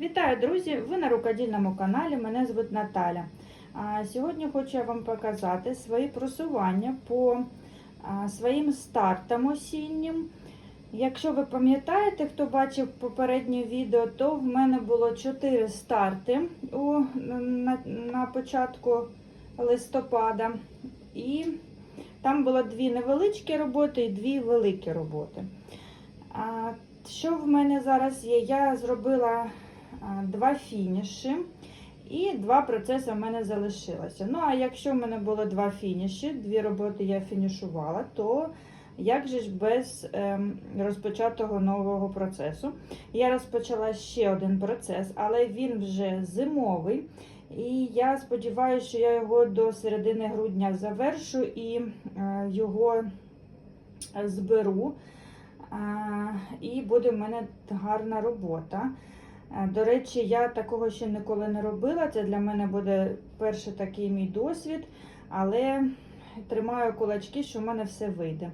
Вітаю, друзі! Ви на рукодільному каналі. Мене звуть Наталя. Сьогодні хочу я вам показати свої просування по своїм стартам осіннім. Якщо ви пам'ятаєте, хто бачив попереднє відео, то в мене було 4 старти у, на, на початку листопада. І там було дві невеличкі роботи і дві великі роботи. Що в мене зараз є? Я зробила два фініші і два процеси в мене залишилося. Ну, а якщо в мене було два фініші, дві роботи я фінішувала, то як же ж без ем, розпочатого нового процесу? Я розпочала ще один процес, але він вже зимовий. І я сподіваюся, що я його до середини грудня завершу і е, його зберу. Е, і буде в мене гарна робота. Е, До речі, я такого ще ніколи не робила. Це для мене буде перший такий мій досвід, але тримаю кулачки, що в мене все вийде.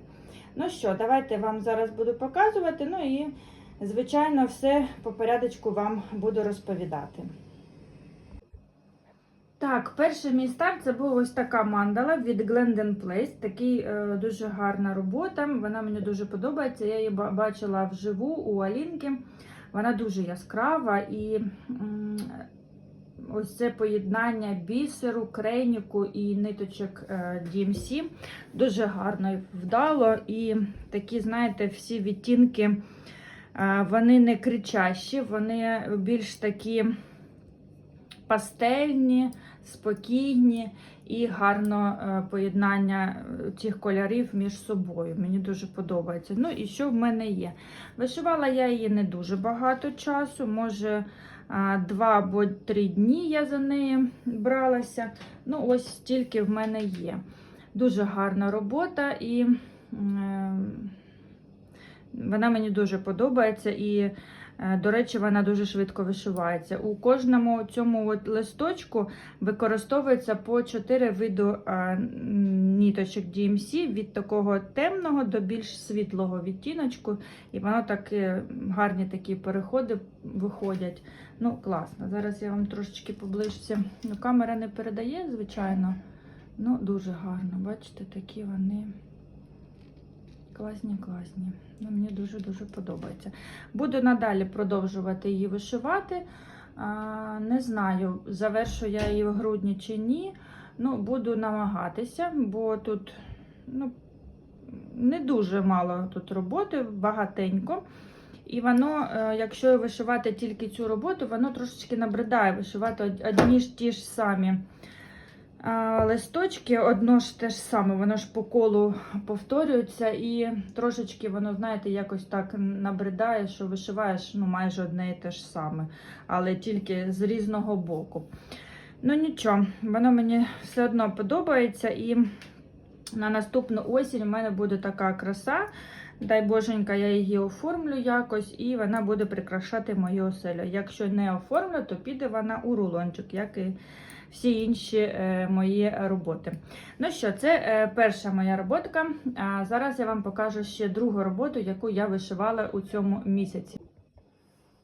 Ну що, давайте вам зараз буду показувати. Ну і, звичайно, все по порядочку вам буду розповідати. Так, перший мій старт це була ось така мандала від Glendon Place. Такий е, дуже гарна робота. Вона мені дуже подобається. Я її бачила вживу у Алінки. Вона дуже яскрава і ось це поєднання бісеру, крейніку і ниточок е, DMC дуже гарно і вдало. І такі, знаєте, всі відтінки, е, вони не кричащі, вони більш такі пастельні, спокійні і гарно е, поєднання е, цих кольорів між собою. Мені дуже подобається. Ну і що в мене є? Вишивала я її не дуже багато часу, може а, два або три дні я за неї бралася. Ну, ось стільки в мене є. Дуже гарна робота і е, вона мені дуже подобається. І Е, До речі, вона дуже швидко вишивається. У кожному цьому от листочку використовується по 4 виду ніточок DMC від такого темного до більш світлого відтіночку. І воно так е, гарні такі переходи виходять. Ну, класно. Зараз я вам трошечки поближче. Ну, камера не передає, звичайно. Ну, дуже гарно. Бачите, такі вони. Класні, класні. Ну, Мені дуже-дуже подобається. Буду надалі продовжувати її вишивати. А, не знаю, завершу я її в грудні чи ні. Ну, Буду намагатися, бо тут ну, не дуже мало тут роботи, багатенько. І воно, е, якщо вишивати тільки цю роботу, воно трошечки набридає вишивати одні ж ті ж самі листочки, одно ж те ж саме, воно ж по колу повторюється, і трошечки воно, знаєте, якось так набридає, що вишиваєш ну, майже одне і те ж саме, але тільки з різного боку. Ну нічого, воно мені все одно подобається, і на наступну осінь у мене буде така краса. Дай боженька, я її оформлю якось, і вона буде прикрашати мою оселю. Якщо не оформлю, то піде вона у рулончик, як і всі інші е, мої роботи. Ну що, це е, перша моя роботка. А зараз я вам покажу ще другу роботу, яку я вишивала у цьому місяці.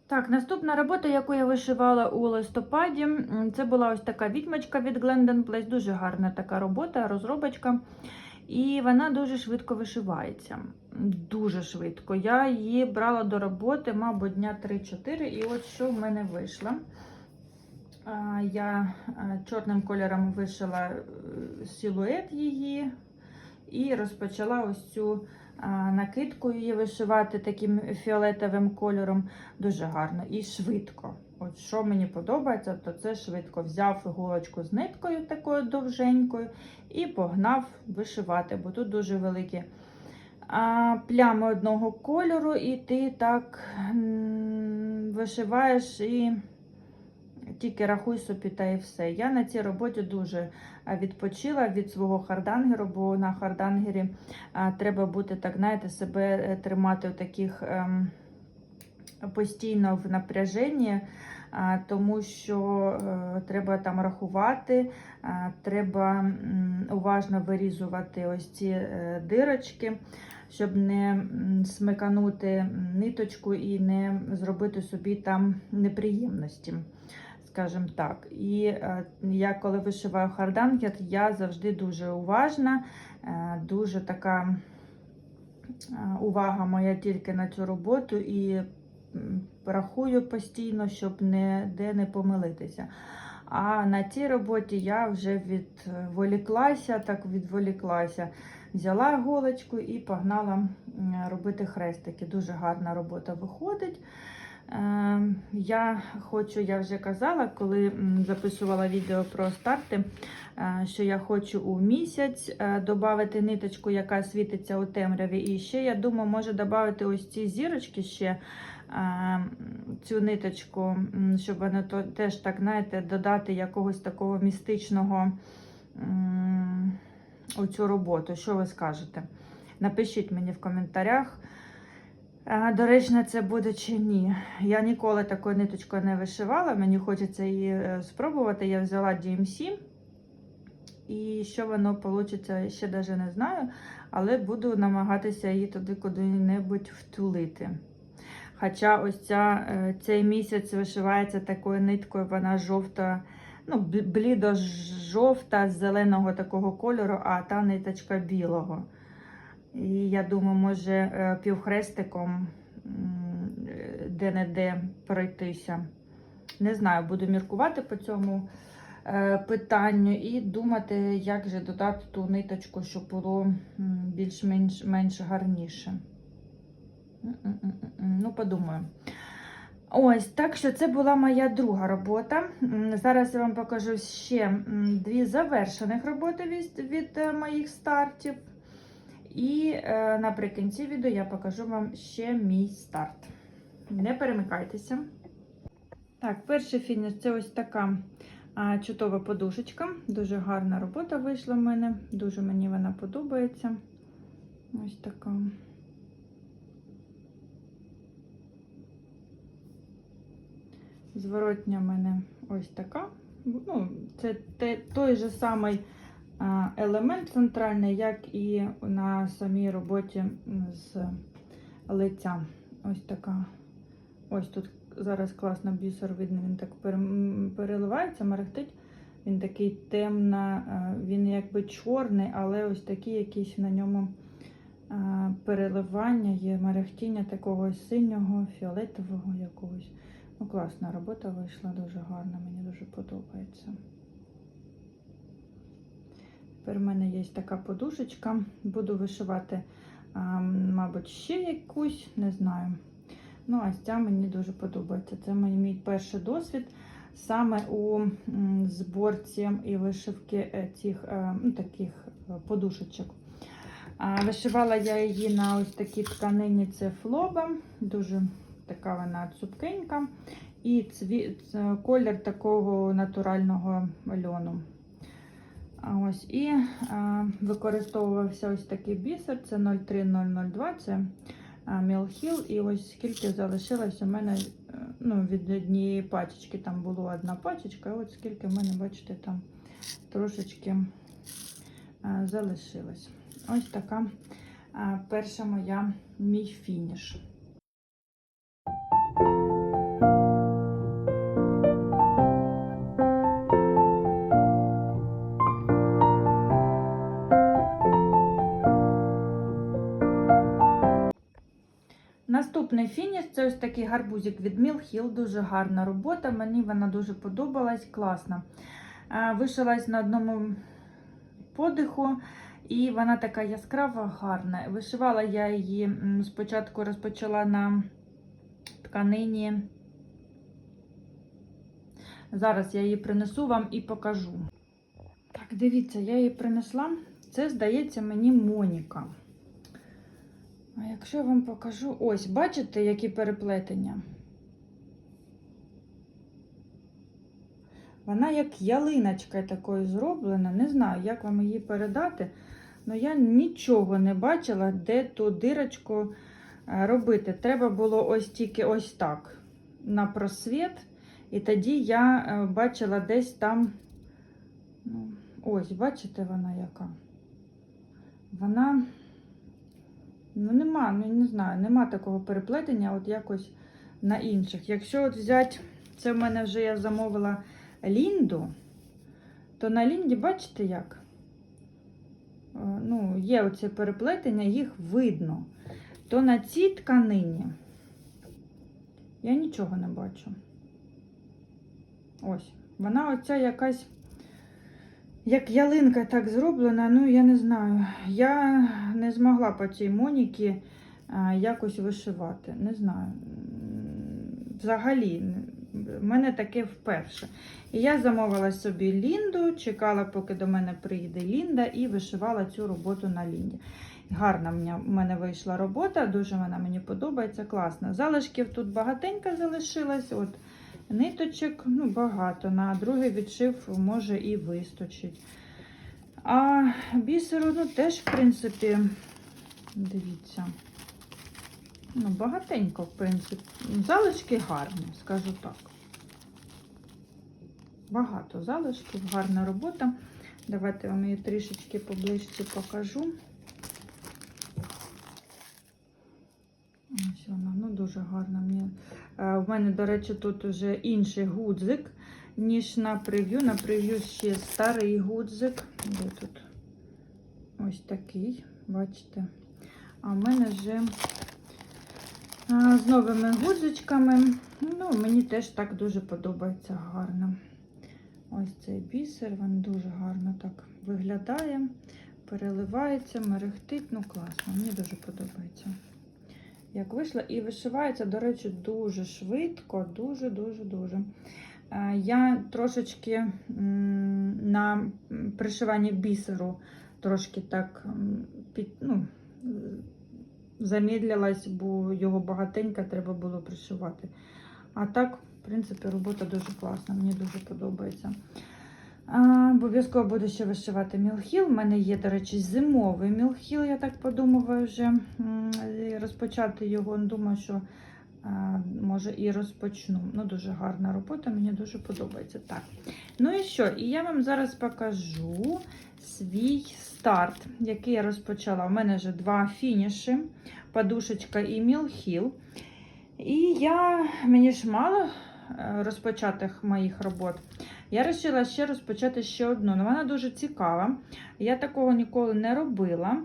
Так, наступна робота, яку я вишивала у листопаді, це була ось така відьмочка від Glendon Place. Дуже гарна така робота, розробочка. І вона дуже швидко вишивається. Дуже швидко. Я її брала до роботи, мабуть, дня 3-4, і от що в мене вийшло. Я чорним кольором вишила е, силует її і розпочала ось цю накидку її вишивати таким фіолетовим кольором. Дуже гарно і швидко. От що мені подобається, то це швидко взяв іголочку з ниткою такою довженькою і погнав вишивати, бо тут дуже великі плями одного кольору, і ти так вишиваєш і тільки рахуй собі та і все. Я на цій роботі дуже відпочила від свого хардангеру, бо на хардангері треба бути так, знаєте, себе е, тримати в таких. Ем, Постійно в напряженні, тому що е, треба там рахувати, треба уважно вирізувати ось ці е, дирочки, щоб не смиканути ниточку і не зробити собі там неприємності, скажімо так. І е, я коли вишиваю харданкет, я завжди дуже уважна, е, дуже така е, увага моя тільки на цю роботу і рахую постійно, щоб ніде не помилитися. А на цій роботі я вже відволіклася, так відволіклася. Взяла голочку і погнала робити хрестики. Дуже гарна робота виходить. Е, Я хочу, я вже казала, коли записувала відео про старти, е, що я хочу у місяць додати ниточку, яка світиться у темряві. І ще я думаю, може додати ось ці зірочки ще е, цю ниточку, щоб вона теж так, знаєте, додати якогось такого містичного у цю роботу. Що ви скажете? Напишіть мені в коментарях. Доречно, це буде чи ні. Я ніколи такою ниточкою не вишивала, мені хочеться її е, спробувати. Я взяла DMC. І що воно вийде, ще навіть не знаю, але буду намагатися її туди куди-небудь втулити. Хоча ось ця, е, цей місяць вишивається такою ниткою, вона жовта, ну, блідо-жовта, зеленого такого кольору, а та ниточка білого. І я думаю, може е, півхрестиком е, де-не-де пройтися. Не знаю, буду міркувати по цьому е, питанню і думати, як же додати ту ниточку, щоб було більш-менш менш гарніше. Ну, подумаю. Ось, так що це була моя друга робота. Зараз я вам покажу ще дві завершених роботи від, від моїх стартів. І е, наприкінці відео я покажу вам ще мій старт. Не перемикайтеся. Так, перший фініш це ось така а, чутова подушечка. Дуже гарна робота вийшла в мене. Дуже мені вона подобається. Ось така. Зворотня в мене ось така. Ну, це той же самий елемент центральний, як і на самій роботі з лиця. Ось така. Ось тут зараз класно бісер видно, він так переливається, мерехтить. Він такий темна, а, він якби чорний, але ось такі якісь на ньому переливання, є мерехтіння такого синього, фіолетового якогось. Ну, класна робота вийшла, дуже гарна, мені дуже подобається. Тепер в мене є така подушечка. Буду вишивати, мабуть, ще якусь, не знаю. Ну, а ця мені дуже подобається. Це мій, перший досвід саме у зборці і вишивки е, цих е, ну, таких е, подушечок. Вишивала я її на ось такій тканині, це флоба, дуже така вона цупкенька. І цві... колір такого натурального льону. Ось, і а, використовувався ось такий бісер, це 03002, це Мілхіл. І ось скільки залишилось у мене е, ну, від однієї пачечки. Там була одна пачечка, і от скільки в мене, бачите, там трошечки а, залишилось. Ось така а, перша моя мій фініш. Наступний фініш це ось такий гарбузик від Mill Дуже гарна робота. Мені вона дуже подобалась, класна. А, Вишилась на одному подиху, і вона така яскрава, гарна. Вишивала я її спочатку розпочала на тканині. Зараз я її принесу вам і покажу. Так, дивіться, я її принесла. Це, здається, мені Моніка. А якщо я вам покажу, ось, бачите, які переплетення? Вона як ялиночка такою зроблена. Не знаю, як вам її передати. але я нічого не бачила, де ту дирочку е, робити. Треба було ось тільки ось так на просвіт. І тоді я е, бачила десь там. Ну, ось, бачите, вона яка? Вона Ну, нема, ну не знаю, нема такого переплетення, от якось на інших. Якщо от взяти, це в мене вже я замовила Лінду, то на Лінді, бачите як? Е, Ну, є оце переплетення, їх видно. То на цій тканині я нічого не бачу. Ось. Вона оця якась, як ялинка так зроблена, ну я не знаю. Я не змогла по цій Моніки якось вишивати. Не знаю. Взагалі, в мене таке вперше. І я замовила собі Лінду, чекала, поки до мене прийде Лінда, і вишивала цю роботу на Лінді. Гарна в мене- вийшла робота, дуже вона мені подобається, класна. Залишків тут багатенько залишилось. От ниточок ну, багато. На другий відшив може і вистачить. А бісеру, ну, теж, в принципі, дивіться. Ну, багатенько, в принципі. Залишки гарні, скажу так. Багато залишків, гарна робота. Давайте вам її трішечки поближче покажу. Ось вона, ну дуже гарна. Мені. Е, В мене, до речі, тут вже інший гудзик, ніж на прев'ю. На прев'ю ще старий гудзик. Де тут? Ось такий, бачите. А в мене вже з новими гудзичками. Ну, мені теж так дуже подобається гарно. Ось цей бісер, він дуже гарно так виглядає, переливається, мерехтить. Ну, класно, мені дуже подобається. Як вийшло, і вишивається, до речі, дуже швидко, дуже-дуже-дуже. Е, Я трошечки на пришиванні бісеру трошки так під, ну, замедлилась, бо його багатенько треба було пришивати. А так, в принципі, робота дуже класна, мені дуже подобається. Обов'язково буду ще вишивати мілхіл. У мене є, до речі, зимовий мілхіл, я так подумала вже розпочати його. Думаю, що може і розпочну. Ну, дуже гарна робота, мені дуже подобається. Так. Ну і що? І я вам зараз покажу свій старт, який я розпочала. У мене вже два фініші: подушечка і мілхіл. І я, мені ж мало е, розпочатих моїх робот. Я вирішила ще розпочати ще одну. Ну, вона дуже цікава. Я такого ніколи не робила.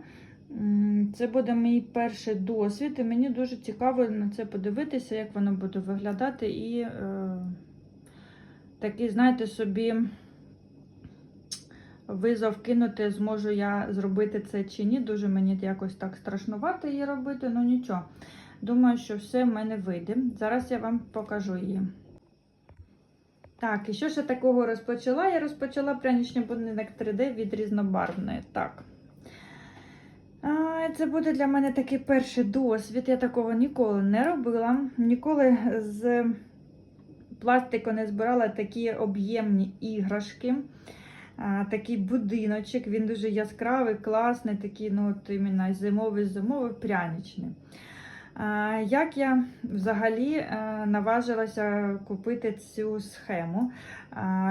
Це буде мій перший досвід, і мені дуже цікаво на це подивитися, як воно буде виглядати. І е, такий, знаєте, собі визов кинути, зможу я зробити це чи ні. Дуже мені якось так страшнувато її робити, ну нічого. Думаю, що все в мене вийде. Зараз я вам покажу її. Так, і що ж я такого розпочала? Я розпочала пряничний будинок 3D від різнобарвної. Так. Це буде для мене такий перший досвід. Я такого ніколи не робила. Ніколи з пластику не збирала такі об'ємні іграшки. Такий будиночок, він дуже яскравий, класний, такий, ну, от іменно зимовий, зимовий, пряничний. Як я взагалі е, наважилася купити цю схему?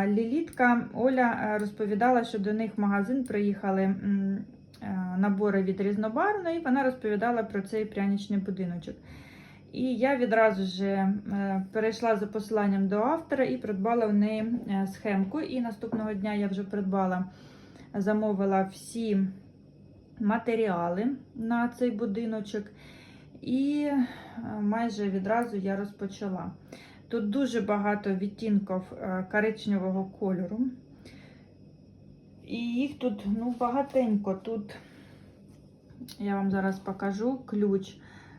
Лілітка Оля е, розповідала, що до них в магазин приїхали е, набори від різнобарвної, і вона розповідала про цей пряничний будиночок. І я відразу ж перейшла за посиланням до автора і придбала в неї схемку. І наступного дня я вже придбала, замовила всі матеріали на цей будиночок. І е, майже відразу я розпочала. Тут дуже багато відтінків е, коричневого кольору. І їх тут ну, багатенько. Тут я вам зараз покажу ключ.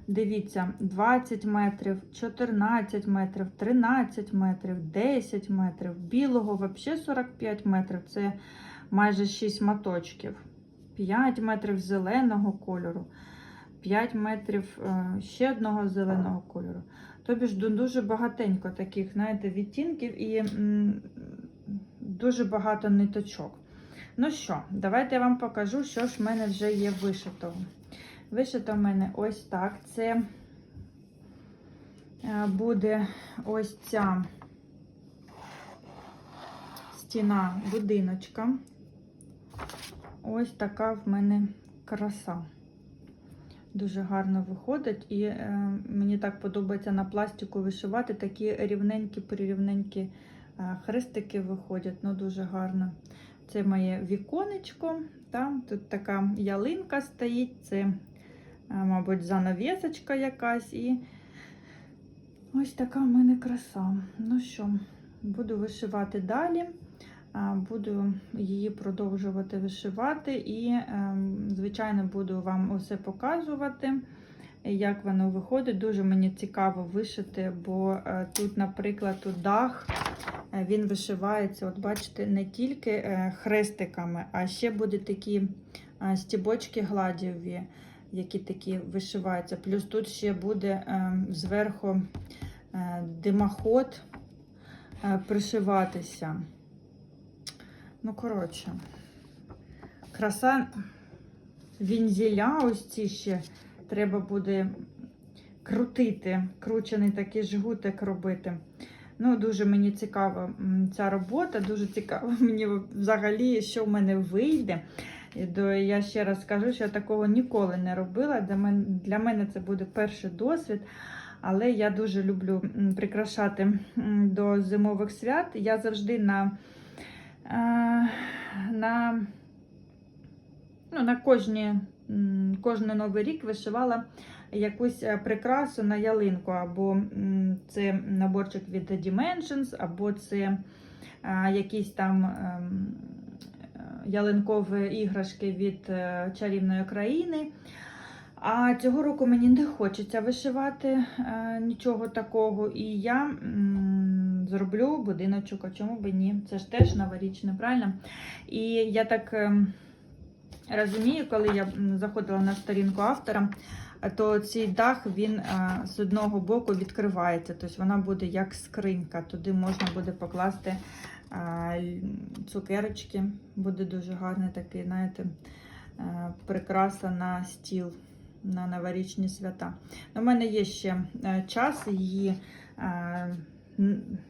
Дивіться, 20 метрів, 14 метрів, 13 метрів, 10 метрів. Білого взагалі 45 метрів. Це майже 6 моточків. 5 метрів зеленого кольору. 5 метрів е, ще одного зеленого кольору. Тобі ж дуже багатенько таких, знаєте, відтінків і дуже багато ниточок. Ну що, давайте я вам покажу, що ж в мене вже є вишитого. Вишито в мене ось так. Це е, буде ось ця стіна будиночка. Ось така в мене краса. Дуже гарно виходить. І е, мені так подобається на пластику вишивати. Такі рівненькі, прирівненькі е, хрестики виходять. Ну, дуже гарно. Це моє віконечко. Там тут така ялинка стоїть. Це, е, мабуть, занавісочка якась. І ось така в мене краса. Ну що, буду вишивати далі. Буду її продовжувати вишивати і, ем, звичайно, буду вам усе показувати, як воно виходить. Дуже мені цікаво вишити, бо е, тут, наприклад, тут дах е, він вишивається, от бачите, не тільки е, хрестиками, а ще будуть такі стібочки гладіві, які такі вишиваються. Плюс тут ще буде ем, зверху димоход пришиватися. Ну, коротше, краса вінзіля, ось ці ще треба буде крутити, кручений такий жгутик робити. Ну, дуже мені цікава ця робота, дуже цікаво мені взагалі, що в мене вийде. Я ще раз скажу, що я такого ніколи не робила. Для мене, це буде перший досвід. Але я дуже люблю прикрашати до зимових свят. Я завжди на на, ну, на кожні, кожний новий рік вишивала якусь е, прикрасу на ялинку, або це наборчик від Dimensions, або це е, якісь там ем, е, ялинкові іграшки від е, чарівної країни. А цього року мені не хочеться вишивати е, нічого такого. І я зроблю будиночок, а чому би ні? Це ж теж новорічне, правильно? І я так ем, розумію, коли я заходила на сторінку автора, то цей дах він е, з одного боку відкривається. Тобто вона буде як скринька. Туди можна буде покласти е, цукерочки. Буде дуже гарний такий, знаєте, е, прикраса на стіл на новорічні свята. У мене є ще час її.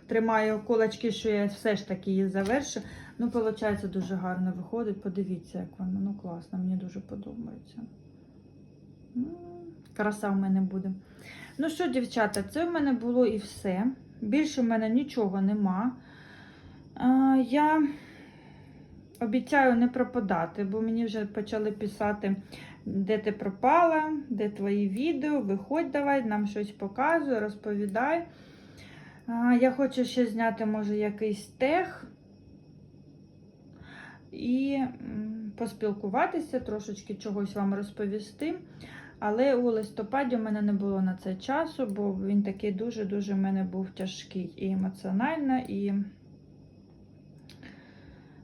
Тримаю кулачки, що я все ж таки її завершу. Ну, виходить, дуже гарно виходить. Подивіться, як воно. Ну, класно, мені дуже подобається. Краса в мене буде. Ну що, дівчата, це в мене було і все. Більше в мене нічого нема. А, Я обіцяю не пропадати, бо мені вже почали писати, де ти пропала, де твої відео, виходь давай, нам щось показуй, розповідай. А, Я хочу ще зняти, може, якийсь тег і поспілкуватися, трошечки чогось вам розповісти. Але у листопаді в мене не було на це часу, бо він такий дуже-дуже в мене був тяжкий і емоціонально, і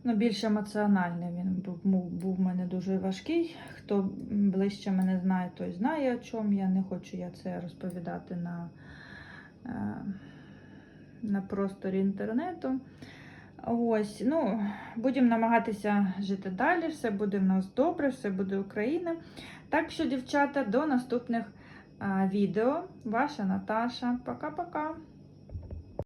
ну, більш емоціональний він був, був, був в мене дуже важкий. Хто ближче мене знає, той знає, о чому я. Не хочу я це розповідати на, е, на просторі інтернету. Ось, ну, будемо намагатися жити далі, все буде в нас добре, все буде Україна. Так що, дівчата, до наступних а, відео. Ваша Наташа. Пока-пока.